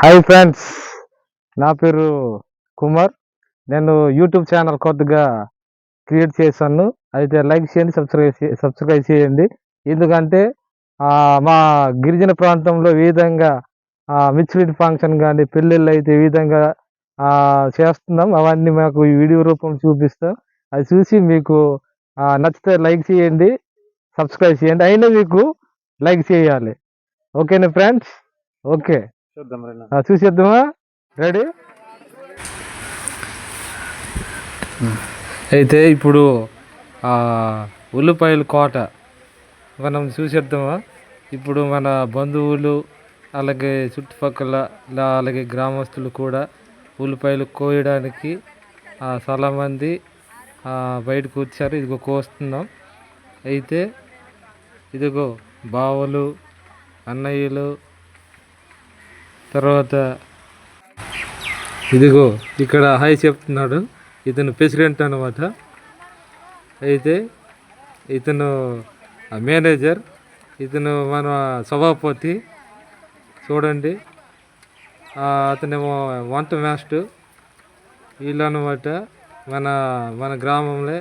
Hi friends నా పేరు కుమార్. నేను యూట్యూబ్ ఛానల్ కొత్తగా క్రియేట్ చేశాను. అయితే లైక్ చేయండి సబ్స్క్రైబ్ సబ్స్క్రైబ్ చేయండి. ఎందుకంటే మా గిరిజన ప్రాంతంలో ఈ విధంగా మిచ్రీడ్ ఫంక్షన్ కానీ పెళ్ళిళ్ళు అయితే ఈ విధంగా చేస్తున్నాం. అవన్నీ మాకు వీడియో రూపం చూపిస్తాం. అది చూసి మీకు నచ్చితే లైక్ చేయండి సబ్స్క్రైబ్ చేయండి. అయినా మీకు లైక్ చేయాలి. ఓకేనా ఫ్రెండ్స్ ఓకే చూద్దాం చూసేద్దామా? రెడీ? అయితే ఇప్పుడు ఆ, ఉల్లిపాయల కోట. మనం చూసేద్దామా? ఇప్పుడు మన బంధువులు అలాగే చుట్టుపక్కల లా- అలాగే గ్రామస్తులు కూడా ఉల్లిపాయలు కోయడానికి ఆ, చాలామంది ఆ, బయటకు వచ్చారు. ఇదిగో కోస్తున్నాం. అయితే ఇదిగో బావలు అన్నయ్యలు తర్వాత ఇదిగో ఇక్కడ హాయ్ చెప్తున్నాడు. ఇతను ప్రెసిడెంట్ అనమాట అయితే ఇతను మేనేజర్ ఇతను మన సభాపతి చూడండి. అతనేమో వంట మాస్టర్. వీళ్ళు అనమాట మన మన గ్రామంలో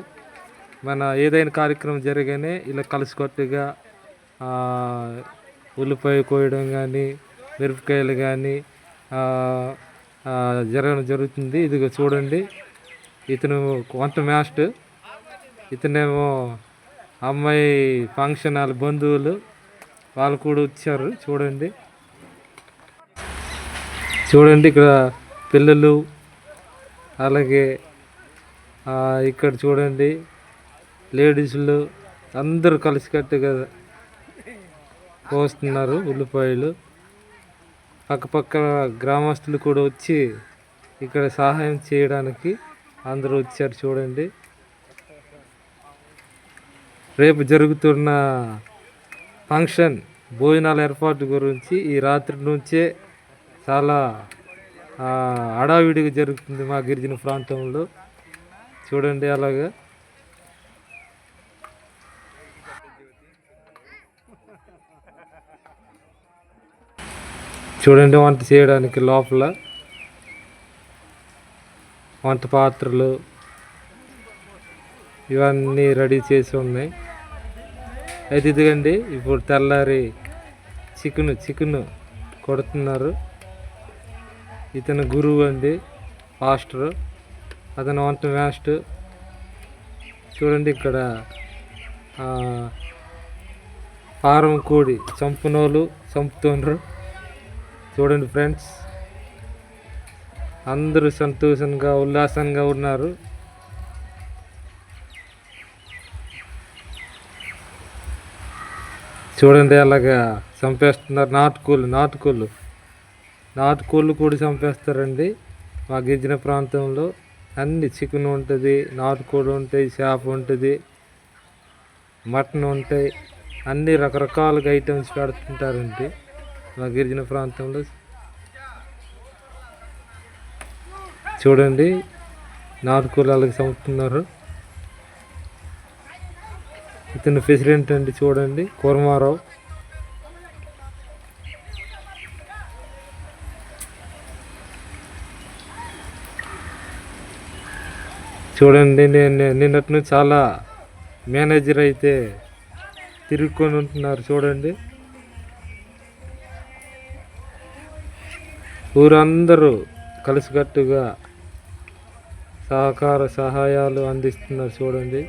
మన ఏదైనా కార్యక్రమం జరగానే ఇలా కలిసికట్టుగా ఉల్లిపాయ కోయడం కానీ మిరపకాయలు కానీ జరగడం జరుగుతుంది. ఇదిగో చూడండి. ఇతను వంట మ్యాస్ట్ ఇతనేమో అమ్మాయి ఫంక్షన్ వాళ్ళ బంధువులు. వాళ్ళు కూడా వచ్చారు. చూడండి. చూడండి ఇక్కడ పిల్లలు. అలాగే ఇక్కడ చూడండి. లేడీస్లు అందరూ కలిసికట్టుగా కోస్తున్నారు ఉల్లిపాయలు. పక్కపక్క గ్రామస్తులు కూడా వచ్చి ఇక్కడ సహాయం చేయడానికి అందరూ వచ్చారు చూడండి. రేపు జరుగుతున్న ఫంక్షన్ భోజనాల ఏర్పాటు గురించి ఈ రాత్రి నుంచే చాలా అడావిడిగా హడావిడిగా జరుగుతుంది మా గిరిజన ప్రాంతంలో. చూడండి అలాగా. చూడండి వంట చేయడానికి లోపల వంట పాత్రలు ఇవన్నీ రెడీ చేసి ఉన్నాయి. అయితే ఇదిగండి ఇప్పుడు తెల్లారి చికెన్ చికెన్ కొడుతున్నారు. ఇతను గురువు అండి మాస్టర్ అతను వంట మాస్టర్ చూడండి ఇక్కడ ఫారం కోడి చంపునోళ్ళు చంపుతున్నారు చూడండి ఫ్రెండ్స్. అందరూ సంతోషంగా ఉల్లాసంగా ఉన్నారు. చూడండి అలాగా చంపేస్తున్నారు నాటుకోళ్ళు నాటుకోళ్ళు. నాటుకోళ్ళు కూడా చంపేస్తారండి మా గిరిజన ప్రాంతంలో. అన్ని చికెన్ ఉంటుంది నాటుకోళ్ళు ఉంటాయి చేప ఉంటుంది మటన్ ఉంటాయి. అన్ని రకరకాలుగా ఐటమ్స్ పెడుతుంటారండి. మా గిరిజన ప్రాంతంలో. చూడండి నాటుకోళ్ళు చంపుతున్నారు ఇతను ప్రెసిడెంట్ అండి చూడండి కూరమారావు. చూడండి నేను నిన్నటి నుంచి చాలా మేనేజర్ అయితే తిరుగుకొని ఉంటున్నారు చూడండి. ఊరందరూ కలిసికట్టుగా సహకార సహాయాలు అందిస్తున్నారు చూడండి.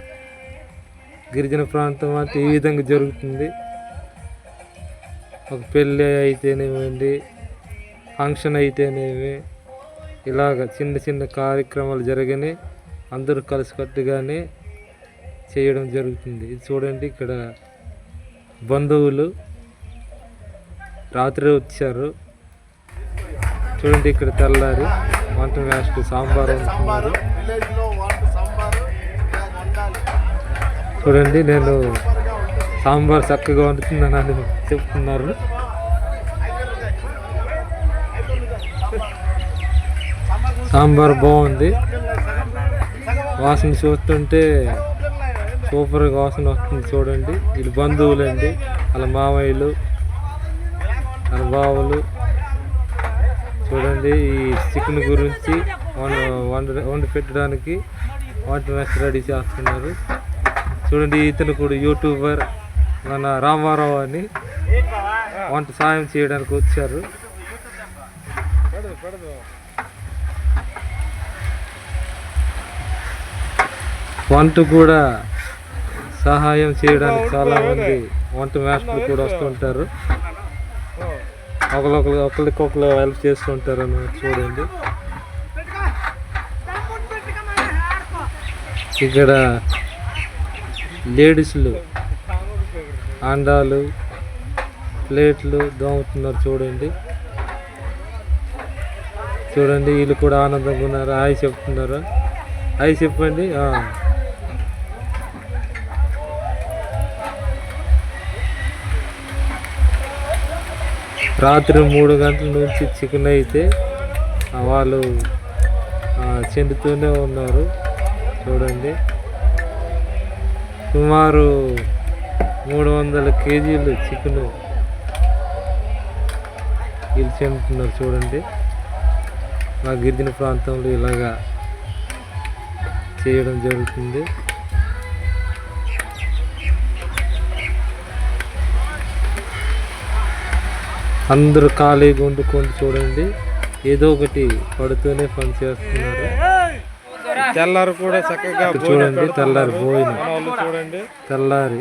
గిరిజన ప్రాంతం అంటే ఈ విధంగా జరుగుతుంది. ఒక పెళ్ళి అయితేనేమండి ఫంక్షన్ అయితేనేమి ఇలాగ చిన్న చిన్న కార్యక్రమాలు జరగని అందరూ కలిసికట్టుగానే చేయడం జరుగుతుంది. ఇది చూడండి ఇక్కడ బంధువులు రాత్రి వచ్చారు. చూడండి ఇక్కడ తెల్లారి వంట వేస్ట్ సాంబార్ వండుతున్నారు చూడండి నేను సాంబార్ చక్కగా వండుతున్నానని చెప్తున్నారు. సాంబార్ బాగుంది. వాసన చూస్తుంటే సూపర్గా వాసన వస్తుంది చూడండి. వీళ్ళు బంధువులండి వాళ్ళ మావయ్యలు వాళ్ళ బావలు. చూడండి ఈ చికెన్ గురించి వండ వండ వండి పెట్టడానికి వంట మెస్ రెడీ చేస్తున్నారు. చూడండి ఇతను కూడా యూట్యూబర్ మన రామారావు అని వంట సాయం చేయడానికి వచ్చారు. వంట కూడా సహాయం చేయడానికి చాలామంది వంట మాస్టర్లు కూడా వస్తుంటారు. ఒకరికొకరు ఒకరికొకరు హెల్ప్ చేస్తుంటారు అని చూడండి. ఇక్కడ లేడీస్లు అండాలు ప్లేట్లు దోముతున్నారు చూడండి. చూడండి వీళ్ళు కూడా ఆనందంగా ఉన్నారు. హాయ్ చెప్తున్నారు? హాయ్ చెప్పండి. రాత్రి మూడు గంటల నుంచి చికెన్ అయితే వాళ్ళు చెందుతూనే ఉన్నారు. చూడండి. సుమారు మూడు వందల కేజీలు చికెన్ వీళ్ళు చెందుతున్నారు చూడండి. మా గిరిజన ప్రాంతంలో ఇలాగా చేయడం జరుగుతుంది. అందరూ ఖాళీగా వండుకొని చూడండి. ఏదో ఒకటి పడుతూనే పని చేస్తున్నారు. తెల్లారు కూడా చక్కగా చూడండి తెల్లారి భోజనం. చూడండి. తెల్లారి.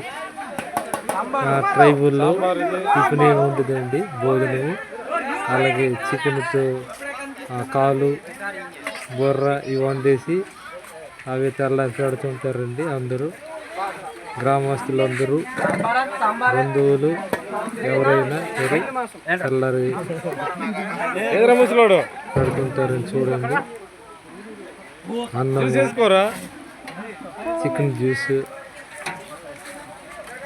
ట్రైబుల్లో టిఫిన్ ఏమి ఉంటుందండి భోజనం అలాగే చికెన్తో కాలు బొర్ర ఇవి వండేసి అవి తెల్లారి పెడుతుంటారండి అందరూ. గ్రామస్తులు అందరూ బంధువులు ఎవరైనా సరే ఎదుర ముసలోడు. పెడుతుంటారని చూడండి. అన్నం చేసుకోరా చికెన్ జ్యూస్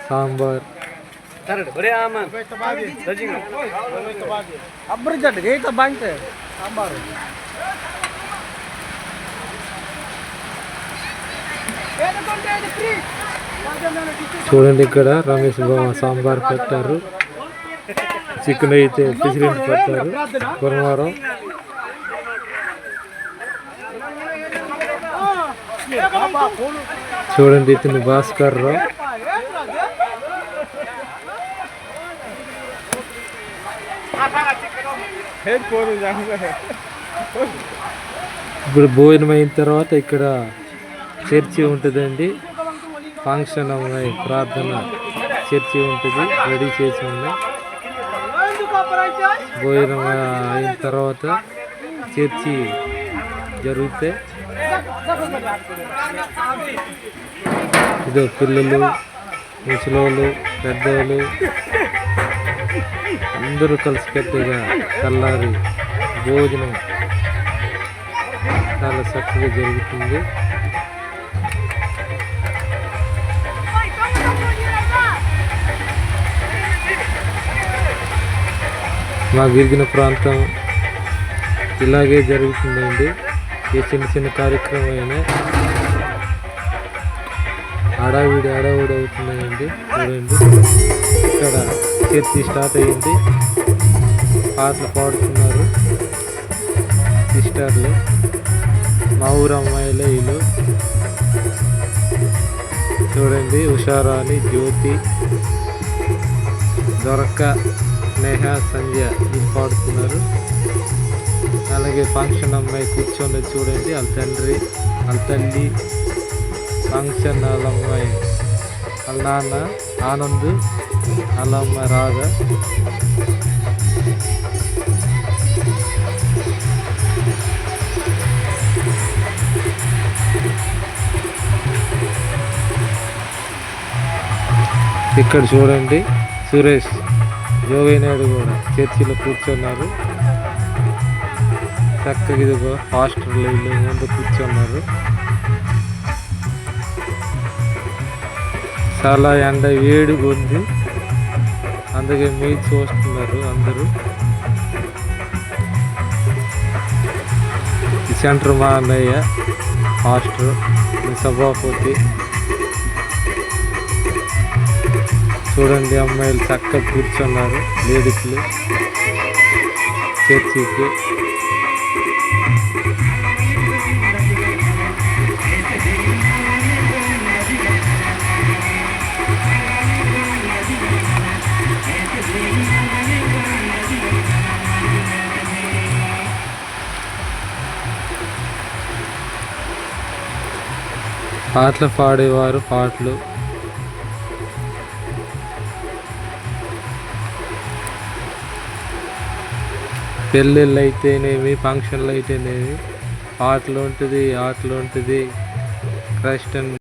సాంబార్. చూడండి ఇక్కడ రమేష్ బాబు సాంబార్ పెట్టారు. చికెన్ అయితే ఫిసిలిటీ పెట్టారు. గురువారం. చూడండి ఇతను భాస్కర్ రావు. ఇప్పుడు భోజనం అయిన తర్వాత ఇక్కడ చర్చి ఉంటుందండి. ఫంక్షన్ ఉన్నాయి ప్రార్థన చర్చి ఉంటుంది రెడీ చేసి ఉన్నాయి భోజనం అయిన తర్వాత చర్చి జరిగితే ఇదో పిల్లలు ముసలోళ్ళు పెద్దోళ్ళు అందరూ కలిసికట్టుగా తెల్లారి భోజనం చాలా చక్కగా జరుగుతుంది. మా గిరిజన ప్రాంతం ఇలాగే జరుగుతుందండి. ఏ చిన్న చిన్న కార్యక్రమం అయినా హడావిడి అవుతున్నాయండి. చూడండి. ఇక్కడ చర్చి స్టార్ట్ అయ్యింది పాటలు పాడుతున్నారు. సిస్టర్లు. మా ఊరు అమ్మాయిలు వీళ్ళు. చూడండి. ఉషారాణి జ్యోతి. దొరక్క. స్నేహ సంధ్య పాడుతున్నారు అలాగే ఫంక్షన్ అమ్మాయి కూర్చొని చూడండి వాళ్ళ తండ్రి వాళ్ళ తల్లి ఫంక్షన్ వాళ్ళ అమ్మాయి వాళ్ళ నాన్న ఆనంద్ వాళ్ళ అమ్మాయి రాధ. ఇక్కడ చూడండి సురేష్. యోగి నాయుడు కూడా చర్చిలో కూర్చున్నారు. చక్కగా ఇదిగో హాస్టల్ ఇల్లు ముందు కూర్చున్నారు. చాలా ఎండ వేడిగా ఉంది. అందుకే మీరు చూస్తున్నారు అందరూ. సెంటర్ మా అన్నయ్య హాస్టల్ ఈ సభాపతి చూడండి అమ్మాయిలు చక్కగా కూర్చున్నారు. లేడీస్లు చర్చికి. పాటలు పాడేవారు పాటలు. పెళ్ళిళ్ళు అయితేనేమి ఫంక్షన్లు అయితేనేమి ఆటలు ఉంటుంది ఆటలు ఉంటుంది క్రిస్టియన్